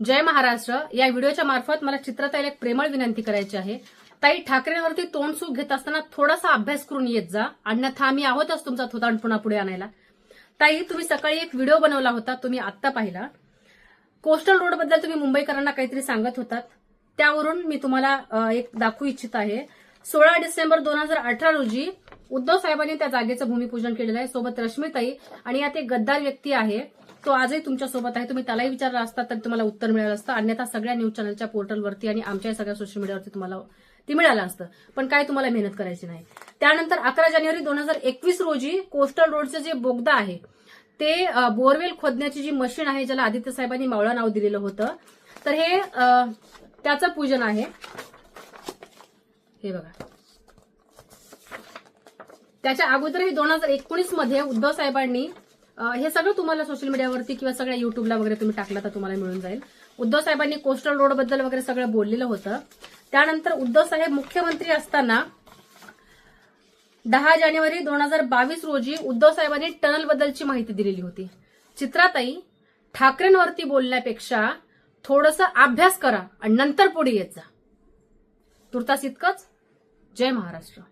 जय महाराष्ट्र. या व्हिडिओच्या मार्फत मला चित्रताईला एक प्रेमळ विनंती करायची आहे. ताई ठाकरेंवरती तोंडसूक घेत असताना थोडासा अभ्यास करून येत जा. अन्यथा आम्ही आहोतच तुमचा थोतांड पुन्हा पुढे आणायला. ताई तुम्ही सकाळी एक व्हिडिओ बनवला होता तुम्ही आत्ता पाहिला. कोस्टल रोडबद्दल तुम्ही मुंबईकरांना काहीतरी सांगत होतात. त्यावरून मी तुम्हाला एक दाखवू इच्छित आहे. सोळा डिसेंबर दोन हजार अठरा रोजी उद्धव साहेबांनी त्या जागेचं भूमिपूजन केलेलं आहे. सोबत रश्मीताई आणि यात एक गद्दार व्यक्ती आहे. तो आजही तुमच्यासोबत आहे. तुम्ही त्यालाही विचारला असता तर तुम्हाला उत्तर मिळालं असतं. अन्यथा सगळ्या न्यूज चॅनलच्या पोर्टलवरती आणि आमच्या सगळ्या सोशल मीडियावरती तुम्हाला ती मिळालं असतं. पण काय तुम्हाला मेहनत करायची नाही. त्यानंतर अकरा जानेवारी दोन हजार एकवीस रोजी कोस्टल रोडचं जे बोगदा आहे ते बोरवेल खोदण्याची जी मशीन आहे ज्याला आदित्य साहेबांनी मावळा नाव दिलेलं होतं. तर हे त्याचं पूजन आहे. हे बघा. त्याच्या अगोदरही दोन हजार एकोणीसमध्ये उद्धव साहेबांनी हे सगळं तुम्हाला सोशल मीडियावरती किंवा सगळ्या युट्यूबला वगैरे तुम्ही टाकला तर तुम्हाला मिळून जाईल. उद्धव साहेबांनी कोस्टल रोडबद्दल वगैरे सगळं बोललेलं होतं. त्यानंतर उद्धव साहेब मुख्यमंत्री असताना दहा जानेवारी दोन हजार बावीस रोजी उद्धव साहेबांनी टनल बद्दलची माहिती दिलेली होती. चित्राताई ठाकरेंवरती बोलण्यापेक्षा थोडंसं अभ्यास करा आणि नंतर पुढे येत जा. तुर्तास इतकंच. जय महाराष्ट्र.